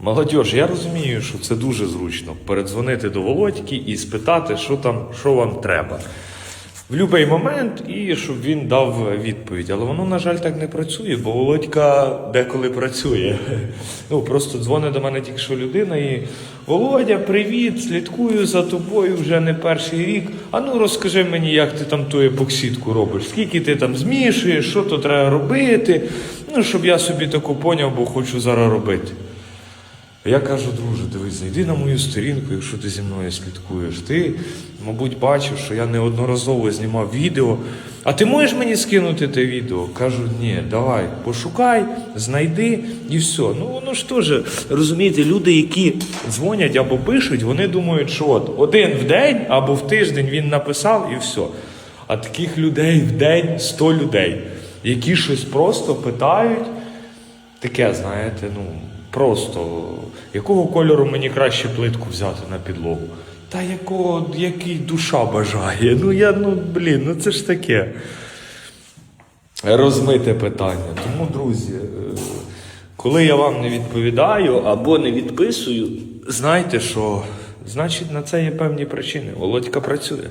Молодіж, я розумію, що це дуже зручно передзвонити до Володьки і спитати, що там, що вам треба. В будь-який момент, і щоб він дав відповідь. Але воно, на жаль, так не працює, бо Володька деколи працює. Ну, просто дзвонить до мене тільки що людина і Володя, привіт, слідкую за тобою вже не перший рік. А ну розкажи мені, як ти там ту епоксидку робиш, скільки ти там змішуєш, що то треба робити. Ну, щоб я собі таку поняв, бо хочу зараз робити. Я кажу, друже, дивись, зайди на мою сторінку, якщо ти зі мною слідкуєш. Ти, мабуть, бачив, що я неодноразово знімав відео. А ти можеш мені скинути те відео? Кажу, ні, давай, пошукай, знайди і все. Ну воно ж теж, розумієте, люди, які дзвонять або пишуть, вони думають, що от один в день або в тиждень він написав і все. А таких людей в день 100 людей, які щось просто питають. Таке, знаєте, ну просто якого кольору мені краще плитку взяти на підлогу? Та якого, який душа бажає. Ну я, ну блін, ну це ж таке. Розмите питання. Тому, друзі, е, коли я вам не відповідаю або не відписую, знайте, що значить на це є певні причини. Володька працює.